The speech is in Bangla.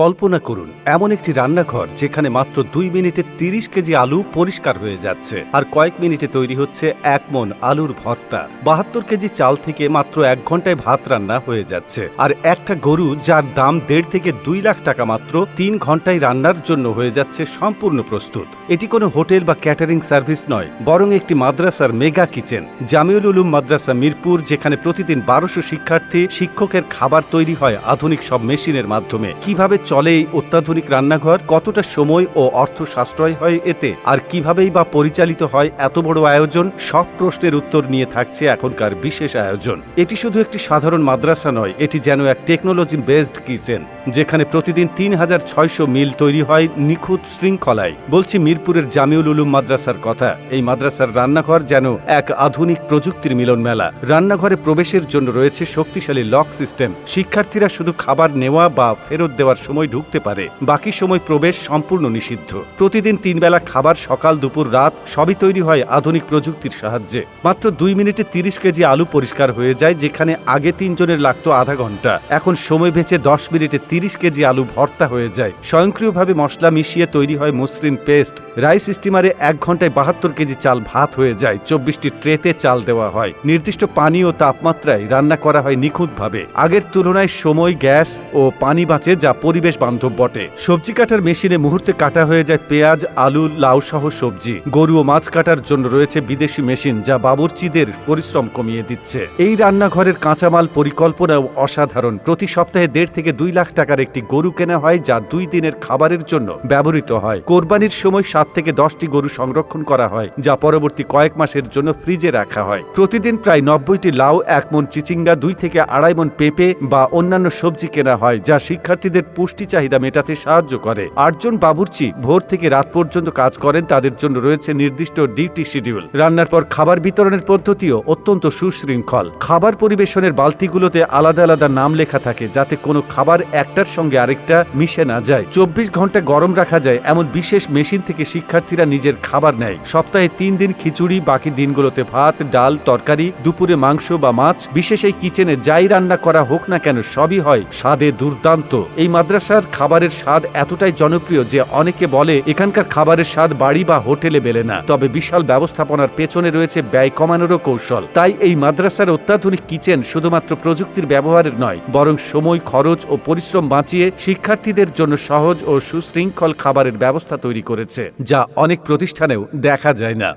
কল্পনা করুন, এমন একটি রান্নাঘর যেখানে মাত্র দুই মিনিটে তিরিশ কেজি আলু পরিষ্কার হয়ে যাচ্ছে। আর কয়েক মিনিটে তৈরি হচ্ছে এক মন আলুর ভর্তা। বাহাত্তর কেজি চাল থেকে মাত্র এক ঘন্টায় ভাত রান্না হয়ে যাচ্ছে। আর একটা গরু যার দাম দেড় থেকে দুই লাখ টাকা মাত্র তিন ঘন্টায় রান্নার জন্য হয়ে যাচ্ছে সম্পূর্ণ প্রস্তুত। এটি কোনো হোটেল বা ক্যাটারিং সার্ভিস নয়, বরং একটি মাদ্রাসার মেগা কিচেন। জামিউল উলুম মাদ্রাসা মিরপুর, যেখানে প্রতিদিন বারোশো শিক্ষার্থী শিক্ষকের খাবার তৈরি হয় আধুনিক সব মেশিনের মাধ্যমে। কীভাবে চলে এই অত্যাধুনিক রান্নাঘর, কতটা সময় ও অর্থ সাশ্রয় হয় এতে? আর কিভাবেই বা পরিচালিত হয় এত বড় আয়োজন? সব প্রশ্নের উত্তর নিয়ে থাকছে এখনকার বিশেষ আয়োজন। এটি শুধু একটি সাধারণ মাদ্রাসা নয়, এটি যেন এক টেকনোলজি বেসড কিচেন, যেখানে প্রতিদিন তিন হাজার ছয়শো মিল তৈরি হয় নিখুঁত শৃঙ্খলায়। বলছি মিরপুরের জামিউল উলুম মাদ্রাসার কথা। এই মাদ্রাসার রান্নাঘর যেন এক আধুনিক প্রযুক্তির মিলন মেলা রান্নাঘরে প্রবেশের জন্য রয়েছে শক্তিশালী লক সিস্টেম। শিক্ষার্থীরা শুধু খাবার নেওয়া বা ফেরত দেওয়ার সময় ঢুকতে পারে। বাকি সময় প্রবেশ সম্পূর্ণ নিষিদ্ধ। প্রতিদিন তিন বেলা খাবার সকাল, দুপুর, রাত সবই তৈরি হয় আধুনিক প্রযুক্তির সাহায্যে। মাত্র দুই মিনিটে তিরিশ কেজি আলু পরিষ্কার হয়ে যায়, যেখানে আগে তিনজনের লাগতো আধা ঘণ্টা। এখন সময় বেঁচে দশ মিনিটে তিরিশ কেজি আলু ভর্তা হয়ে যায়। স্বয়ংক্রিয়ভাবে মশলা মিশিয়ে তৈরি হয় মসৃণ পেস্ট। রাইস স্টিমারে এক ঘন্টায় বাহাত্তর কেজি চাল ভাত হয়ে যায়। চব্বিশটি ট্রেতে চাল দেওয়া হয়। নির্দিষ্ট পানি ও তাপমাত্রায় রান্না করা হয় নিখুঁতভাবে। আগের তুলনায় সময়, গ্যাস ও পানি বাঁচে, যা পরিবেশ বান্ধব বটে। সবজি কাটার মেশিনে মুহূর্তে কাটা হয়ে যায় পেঁয়াজ, আলু, লাউ সহ সবজি। গরু ও মাছ কাটার জন্য রয়েছে বিদেশি মেশিন যা বাবুর্চিদের পরিশ্রম কমিয়ে দিচ্ছে। এই রান্নাঘরের কাঁচামাল পরিকল্পনাও অসাধারণ। প্রতি সপ্তাহে দেড় থেকে দুই লাখ টাকার একটি গরু কেনা হয় যা দুই দিনের খাবারের জন্য ব্যবহৃত হয়। কোরবানির সময় সাত থেকে দশটি গরু সংরক্ষণ করা হয়, যা পরবর্তী কয়েক মাসের জন্য ফ্রিজে রাখা হয়। প্রতিদিন প্রায় নব্বইটি লাউ, এক মন চিচিঙ্গা, দুই থেকে আড়াই মন পেঁপে বা অন্যান্য সবজি কেনা হয়, যা শিক্ষার্থীদের পুষ্টি চাহিদা মেটাতে সাহায্য করে। আটজন বাবুর্চি ভোর থেকে রাত পর্যন্ত কাজ করেন, তাদের জন্য রয়েছে নির্দিষ্ট ডিউটি শিডিউল। রান্নার পর খাবার বিতরণের পদ্ধতিও অত্যন্ত সুশৃঙ্খল। খাবার পরিবেশনের বালতিগুলোতে আলাদা আলাদা নাম লেখা থাকে, যাতে কোনো খাবার একটার সঙ্গে আরেকটা মিশে না যায়। চব্বিশ ঘণ্টা গরম রাখা যায়, এমন বিশেষ মেশিন থেকে শিক্ষার্থীরা নিজের খাবার নেয়। সপ্তাহে তিন দিন খিচুড়ি, বাকি দিনগুলোতে ভাত, ডাল, তরকারি, দুপুরে মাংস বা মাছ। বিশেষ এই কিচেনে যাই রান্না করা হোক না কেন, সবই হয় স্বাদে দুর্দান্ত। এই মাদ্রাসার খাবারের স্বাদ এতটাই জনপ্রিয় যে অনেকে বলে, এখানকার খাবারের স্বাদ বাড়ি বা হোটেলে বেলে না। তবে বিশাল ব্যবস্থাপনার পেছনে রয়েছে ব্যয় কমানোরও কৌশল। তাই এই মাদ্রাসার অত্যাধুনিক কিচেন শুধুমাত্র প্রযুক্তির ব্যবহারের নয়, বরং সময়, খরচ ও পরিশ্রম বাঁচিয়ে শিক্ষার্থীদের জন্য সহজ ও সুশৃঙ্খল খাবারের ব্যবস্থা তৈরি করেছে, যা অনেক প্রতিষ্ঠানেও দেখা যায় না।